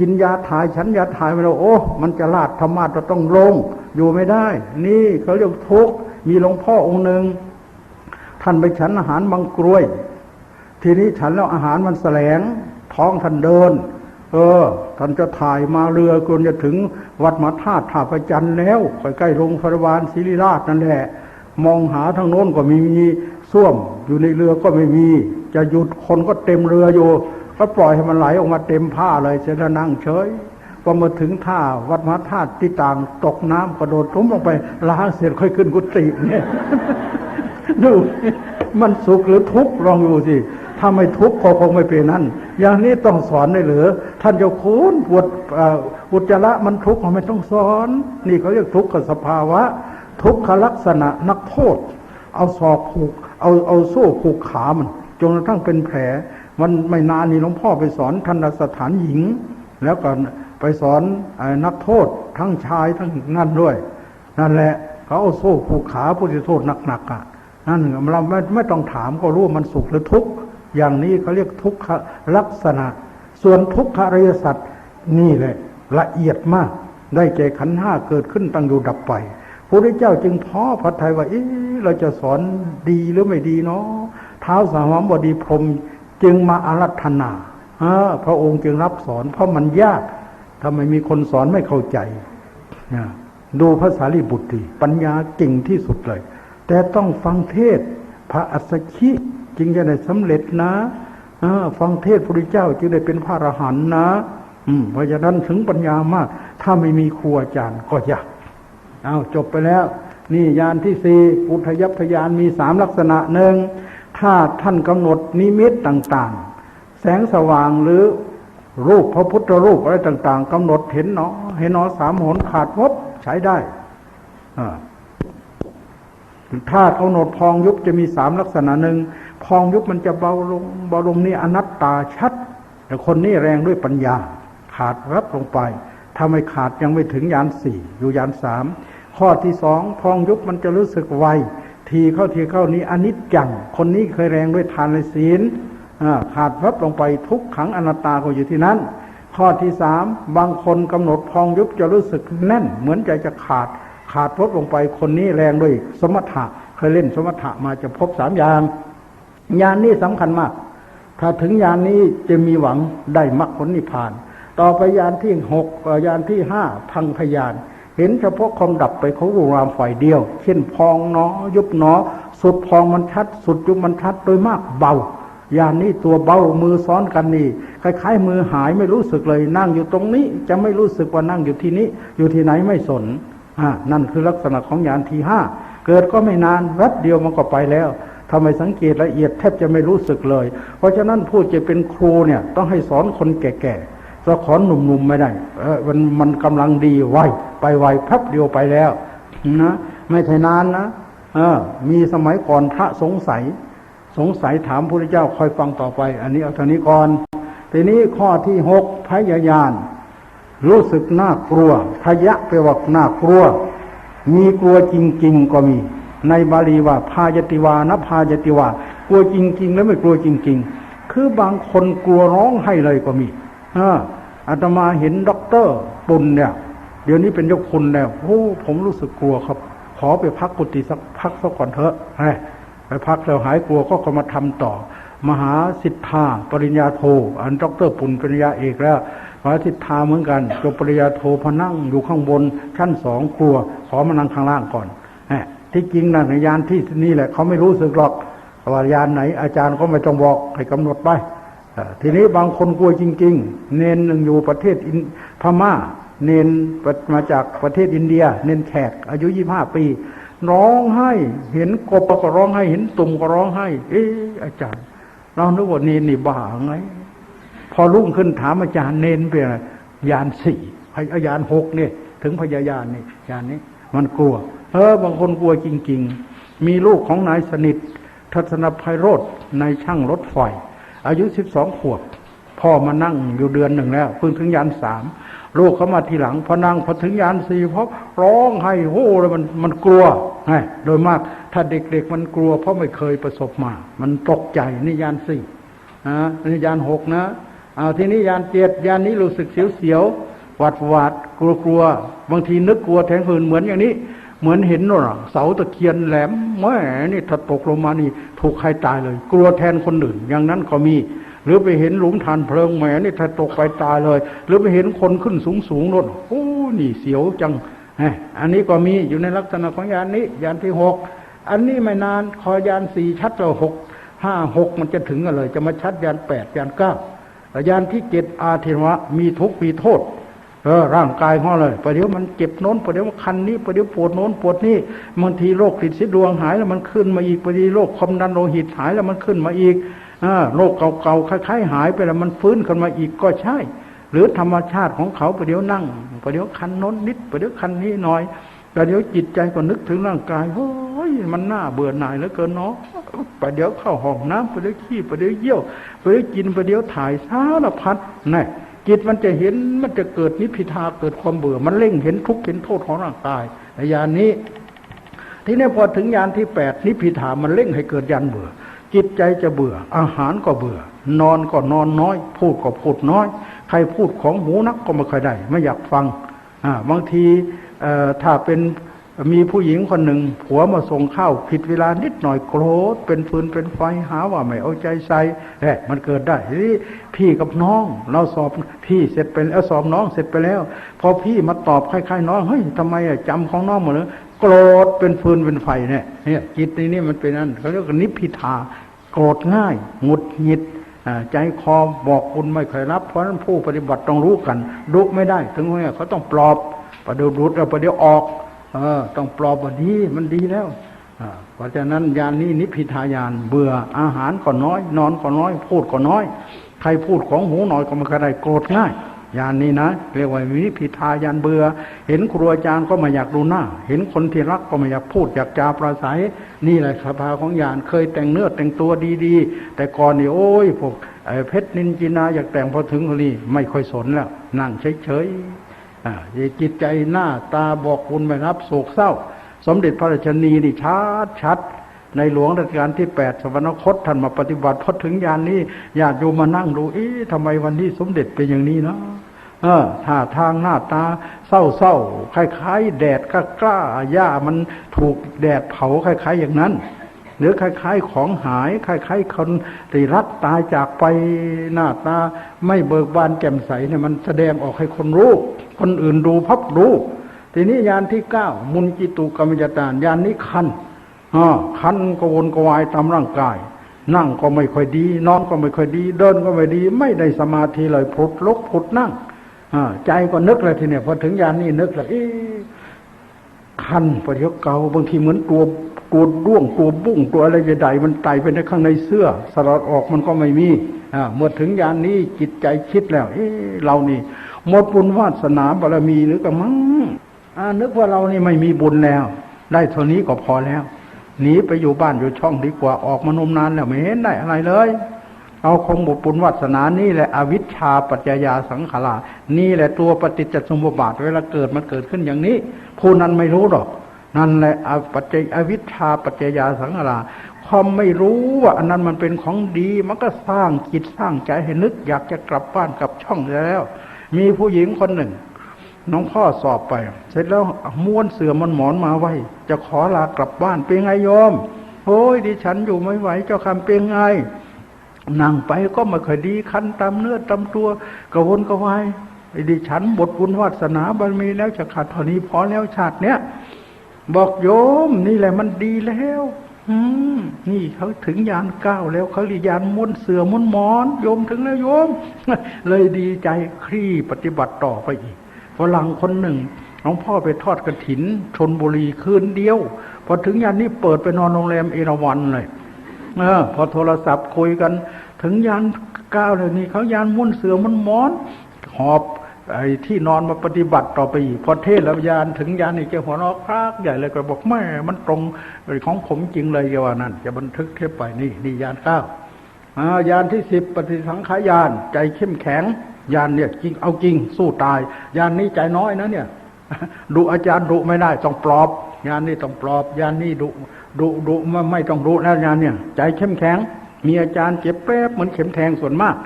กินยาถ่ายฉันยาถ่ายไปแล้วโอ้มันจะลาดธรรมะจะต้องลง อยู่ไม่ได้ นี่เขาเรียกทุกมีหลวงพ่อองค์หนึ่งท่านไปฉันอาหารบางกรวย ทีนี้ฉันแล้วอาหารมันแสลง ท้องท่านเดิน เออ ท่านจะถ่ายมาเรือควรจะถึงวัดมาธาตุท่าประจันทร์แล้วใกล้ๆโรงพยาบาลศิริราชนั่นแหละ มองหาทางโน้นก็ไม่มีส้วม อยู่ในเรือก็ไม่มี จะหยุดคนก็เต็มเรืออยู่ ก็ปล่อยให้มันไหลออกมาเต็มผ้าเลยเสร็จแล้วนั่งเฉยพอมาถึงท่าวัดมหาธาตุที่ต่างตกน้ำกระโดดทุ่มลงไปล้างเสร็จค่อยขึ้นกุฏิเนี่ยดูมันสุขหรือทุกข์ลองดูสิถ้าไม่ทุกข์ก็คงไม่เป็นนั่นอย่างนี้ต้องสอนได้หรือท่านเจ้าคุณปวดอุจจาระมันทุกข์ไม่ต้องสอน นี่เขาเรียกทุกขสภาวะ ทุกขลักษณะนักโทษ เอาศอกผูก เอาเอาโซ่ผูกขามัน จนกระทั่งเป็นแผล มันไม่นานนี่หลวงพ่อไปสอนทันสถานหญิง แล้วก็ไปสอนนักโทษทั้งชายทั้งนั่นด้วย นั่นแหละเขาเอาโซ่ผูกขาผู้ที่โทษหนักๆอะนั่นเราไม่ไม่ต้องถามก็รู้มันสุขหรือทุกข์อย่างนี้เขาเรียกทุกขลักษณะ ส่วนทุกขริยสัจนี่แหละละเอียดมาก ได้แก่ขันห้าเกิดขึ้นตั้งอยู่ดับไปพระพุทธเจ้าจึงท้อพระทัยว่าเอ๊ะเราจะสอนดีหรือไม่ดีเนาะ ท้าสามบดีพรมจึงมาอารัธนาพระองค์จึงรับสอน เพราะมันยากทำไมมีคนสอนไม่เข้าใจ ดูภาษาลิบุตรดีปัญญาเก่งที่สุดเลย แต่ต้องฟังเทศพระอัสสชิจึงจะได้สำเร็จนะฟังเทศพระเจ้าจึงได้เป็นพระอรหันต์นะเพราะฉะนั้นถึงปัญญามาก ถ้าไม่มีครูอาจารย์ก็ยากเอาจบไปแล้ว นี่ยานที่สี่อุทยพยานมีสามลักษณะหนึ่ง ถ้าท่านกำหนดนิมิตต่างๆ แสงสว่างหรือรูปพระพุทธรูปอะไรต่าง ๆกำหนดเห็นเนาะเห็นเนาะสามหนขาดพบใช้ได้ถ้ากำหนดพองยุบจะมีสามลักษณะหนึ่งพองยุบมันจะเบาลงเบาลงนี่อนัตตาชัด แต่คนนี้แรงด้วยปัญญา ขาดรับลงไปถ้าไม่ขาดยังไม่ถึงยานสี่อยู่ยานสามข้อที่สองพองยุบมันจะรู้สึกไว ทีเข้าทีเข้านี้อนิจจัง คนนี้เคยแรงด้วยทานและศีลขาดวับลงไปทุกขังอนัตตาก็อยู่ที่นั้น ข้อที่สามบางคนกำหนดพองยุบจะรู้สึกแน่น เหมือนใจจะขาดขาดพบลงไปคนนี้แรงด้วยสมถะเคยเล่นสมถะมาจะพบสามอย่างยานนี้สำคัญมาก ถ้าถึงยานนี้จะมีหวังได้มรรคผลนิพพาน ต่อไปยานที่หกยานที่ห้าพังพยาน เห็นเฉพาะความดับไปเขาวรามฝ่ายเดียว เช่นพองเนาะยุบเนาะสุดพองมันชัด สุดยุบมันชัดโดยมากเบายานนี้ตัวเบามือซ้อนกันนี่คล้ายๆ มือหายไม่รู้สึกเลย นั่งอยู่ตรงนี้ จะไม่รู้สึกว่านั่งอยู่ที่นี้ อยู่ที่ไหนไม่สนอ่านั่นคือลักษณะของยานทีห้าเกิดก็ไม่นานแวบเดียวมันก็ไปแล้วทำไมสังเกตละเอียดแทบจะไม่รู้สึกเลย เพราะฉะนั้นผู้จะเป็นครูเนี่ยต้องให้สอนคนแก่ๆจะสอนหนุ่มๆไม่ได้เออมันมันกำลังดีไว ไปไวแป๊บเดียวไปแล้วนะไม่ใช่นานนะเออ มีสมัยก่อนพระสงสัย สงสัยถามพระเจ้าคอยฟังต่อไป อันนี้เอาทานี้ก่อนทีนี้ข้อที่หกพยายาน รู้สึกน่ากลัวพยะไปว่าน่ากลัว มีกลัวจริง ๆ ก็มี ในบาลีว่าพายติวานพายติวากลัวจริง ๆ แล้วไม่กลัวจริง ๆ คือบางคนกลัวร้องให้เลยก็มีอาตมาเห็นด็อกเตอร์ปุณเนี่ย ดี๋ยวนี้เป็นเจ้าคุณแล้วโอ้ผมรู้สึกกลัวครับ ขอไปพักกุฏิสักพักสักก่อนเถอะไปพักแล้วหายกลัวก็ก็มาทำต่อ มหาสิทธาปริญญาโท อันด็อกเตอร์ปุณปริญญาเอกแล้วมหาสิทธาเหมือนกันจบปริญญาโทพนั่งอยู่ข้างบนชั้นสองกลัว ขอมานั่งข้างล่างก่อนที่จริงนะในยานที่นี่แหละเขาไม่รู้สึกหรอกว่ายานไหน อาจารย์ก็ไม่ต้องบอกให้กำหนดไปทีนี้บางคนกลัวจริง ๆ เนนหนึ่งอยู่ประเทศพม่า เนนมาจากประเทศอินเดีย เนนแขก อายุยี่ห้าปี ร้องไห้ เห็นกบก็ร้องไห้ เห็นตุ่มก็ร้องไห้ เอ๊อาจารย์ เรานึกว่าเนนนี่บ้าไง พอรุ่งขึ้นถามอาจารย์เนนเป็นอะไรยานสี่พยานหกเนี่ย ถึงพยายานนี่ยานนี้ มันกลัว เออบางคนกลัวจริง ๆ มีลูกของนายสนิท ทัศนภัยโรธในช่างรถไฟอายุสิบสองขวบพ่อมานั่งอยู่เดือนหนึ่งแล้วเพิ่งถึงยานสาม ลูกเขามาทีหลังพอนั่งพอถึงยานสี่เพราะร้องไห้โห่เลยมันมันกลัวไงโดยมาก ถ้าเด็กๆมันกลัว เพราะไม่เคยประสบมา มันตกใจนี่ยานสี่นะนี่ยานหกนะเอาทีนี้ยานเจ็ดยานนี้รู้สึกเสียวเสียวๆหวาดหวาดกลัวกลัวบางทีนึกกลัวแทงหืนเหมือนอย่างนี้ เหมือนเห็นน่ะเสาตะเคียนแหลมแหม่นี่ถ้าตกลงมานี่ ถูกใครตายเลย กลัวแทนคนอื่น อย่างนั้นก็มี หรือไปเห็นหลุมฐานเพลิงแหมนี่ถ้าตกไปตายเลย หรือไปเห็นคนขึ้นสูงสูงๆนู่นโอ้นี่เสียวจังเอ้ยอันนี้ก็มีอยู่ในลักษณะของยานนี้ยานที่หกอันนี้ไม่นานคอยานสี่ชัดเราหกห้าหกมันจะถึงกันเลย จะมาชัดยานแปดยานเก้ายานที่เจ็ดอาเทวะมีทุกข์มีโทษเออร่างกายเขาเลยประเดี๋ยวมันเจ็บโน้นประเดี๋ยวมันคันนี้ประเดี๋ยวปวดโน้นปวดนี่บางทีโรคติดเสียดวงหายแล้วมันขึ้นมาอีกประเดี๋ยวโรคความดันโลหิตหายแล้วมันขึ้นมาอีก โรคเก่าๆคล้ายๆหายไปแล้วมันฟื้นขึ้นมาอีกก็ใช่ หรือธรรมชาติของเขาประเดี๋ยวนั่งประเดี๋ยวคันน้นนิดประเดี๋ยวคันนี้หน่อยประเดี๋ยวจิตใจก็นึกถึงร่างกายเฮ้ยมันน่าเบื่อหน่ายเหลือเกินเนาะประเดี๋ยวเข้าห้องน้ำประเดี๋ยวขี้ประเดี๋ยวเยี่ยวประเดี๋ยวกินประเดี๋ยวถ่ายสารพัดนี่จิตมันจะเห็นมันจะเกิดนิพพิทาเกิดความเบื่อ มันเล่งเห็นทุกข์เห็นโทษของร่างกายในยานนี้ ทีนี้พอถึงยานที่แปดนิพพิทามันเล่งให้เกิดยานเบื่อ จิตใจจะเบื่อ อาหารก็เบื่อ นอนก็นอนน้อย พูดก็พูดน้อย ใครพูดของหูนักก็ไม่ค่อยได้ ไม่อยากฟังอ่าบางทีถ้าเป็นมีผู้หญิงคนหนึ่งผัวมาส่งข้าวผิดเวลานิดหน่อยโกรธเป็นฟืนเป็นไฟหาว่าไม่เอาใจใส่แหละมันเกิดได้ทีนี้พี่กับน้อง เราสอบพี่เสร็จไปแล้วสอบน้องเสร็จไปแล้ว พอพี่มาตอบคล้ายๆน้องเฮ้ยทำไมอะจำของน้องหมดเลย โกรธเป็นฟืนเป็นไฟเนี่ยเนี่ยจิตในนี้มันเป็นนั่นเขาเรียกว่านิพพิทาโกรธง่ายหงุดหงิดใจคอบอกคุณไม่เคยรับ เพราะนั้นผู้ปฏิบัติต้องรู้กันรุไม่ได้ ถึงว่าเขาต้องปลอบประเดี๋ยวรุดแล้วประเดี๋ยวออกเออต้องปลอบว่าดีมันดีแล้วอ่าเพราะฉะนั้นยานนี้นิพพิทายานเบื่ออาหารก็น้อย นอนก็น้อย พูดก็น้อย ใครพูดของหูหน่อยก็ไม่เคยได้โกรธง่าย ยานนี้นะ เรียกว่าวิพิทายานเบือ่อ เห็นครูอาจารย์ก็ไม่อยากดูหน้า เห็นคนที่รักก็ไม่อยากพูดอยากจาปราศัย นี่แหละสภาของยานเคยแต่งเนื้อแต่งตัวดีๆ แต่ก่อนนี่โอ้ยพวกเพชรนินจินาอยากแต่งพอถึงคนนี้ไม่ค่อยสนแล้ว นั่งเฉยๆอ่าจิตใจหน้าตาบอกคุณไม่รับโศกเศร้า สมเด็จพระราชนีนี่ชัดชัดในหลวงรัชกาลที่แปดสวรรคตท่านมาปฏิบัติพอถึงยานนี้ญาติโยมมานั่งดูเอ๊ะทำไมวันนี้สมเด็จเป็นอย่างนี้เนาะ เออท่าทางหน้าตาเศร้าๆคล้ายๆ แดดกล้าๆหญ้ามันถูกแดดเผาคล้าย ๆ อย่างนั้น หรือคล้าย ๆ ของหายคล้าย ๆ คนที่รักตายจากไปหน้าตา ไม่เบิกบานแจ่มใสเนี่ยมันแสดงออกให้คนรู้คนอื่นดูพับรู้ทีนี้ยานที่เก้ามุนจิตุกรรมยตานยานนี้คันอ่าคันกวนกวายตามร่างกาย นั่งก็ไม่ค่อยดี นอนก็ไม่ค่อยดี เดินก็ไม่ดี ไม่ได้สมาธิเลยผุดลุกผุดนั่ง ใจก็นึกเลยทีเนี้ยพอถึงยานนี้นึกเลยคันประเดี๋ยวเกาบางทีเหมือนตัวตัวด้วงตัวบุ้งตัวอะไรใหญ่ๆมันไตไปในข้างในเสื้อ สลัดออกมันก็ไม่มีอ่าเมื่อถึงยานนี้จิตใจคิดแล้ว เอ๊ะเรานี่หมดบุญวาสนาบารมีหรือกระมังอ่านึกว่าเรานี่ไม่มีบุญแล้ว ได้เท่านี้ก็พอแล้วหนีไปอยู่บ้านอยู่ช่องดีกว่าออกมานมนานแล้วไม่เห็นได้อะไรเลย เอาคงบุญบุญวัสนานี่แหละอวิชชาปัจจยาสังขารนี่แหละตัวปฏิจจสมุปบาทเวลาเกิดมันเกิดขึ้นอย่างนี้ ผู้นั้นไม่รู้หรอก นั่นแหละอปัจจยอวิชชาปัจจยาสังขารความไม่รู้ว่าอันนั้นมันเป็นของดี มันก็สร้างจิตสร้างใจให้นึก อยากจะกลับบ้านกลับช่องแล้ว มีผู้หญิงคนหนึ่ง น้องพ่อสอบไป เสร็จแล้วม้วนเสือมันหมอนมาไว้ จะขอลากลับบ้านเป็นไงโยมโอ้ยดิฉันอยู่ไม่ไหวเจ้าคำเป็นไง นั่งไปก็ไม่ค่อยดีคันตามเนื้อตามตัวกระวนกระวายไอ้ดิฉันบทบุญวาสนาบารมีแล้วจะขาดเท่านี้พอแล้วชาติเนี้ยบอกโยมนี่แหละมันดีแล้วอืมนี่เขาถึงยานเก้าแล้วเขาเรียยานม้วนเสือม้วนหมอน โยมถึงแล้วโยม เลยดีใจคลี่ปฏิบัติต่อไปอีกฝรั่งคนหนึ่งหลวงพ่อไปทอดกระถินชนบุรีคืนเดียว พอถึงยานนี้เปิดไปนอนโรงแรมเอราวันเลย เออ พอโทรศัพท์คุยกัน ถึงยานก้าวเลยนี่เขายานม้วนเสือมันมอน หอบไอ้ที่นอนมาปฏิบัติต่อไปอีกพอเทศแล้วยานถึงยานนี่เจ้หัวเนอกครากใหญ่เลยก็บอกแม่มันตรงของผมจริงเลยเยาว่านั่นจะบันทึกเทปไปนี่นี่ยานเก้าอ่ายานที่สิบปฏิสังขายาน ใจเข้มแข็งยานเนี่ยจริงเอาจริงสู้ตาย ยานนี้ใจน้อยนะเนี่ย ดุอาจารย์ดุไม่ได้ต้องปลอบงานนี้ต้องปลอบงานนี้ดุดุดุไม่ไม่ต้องดุแล้วยานเนี่ย ใจเข้มแข็ง มีอาจารย์เจ็บแป๊บเหมือนเข็มแทงส่วนมาก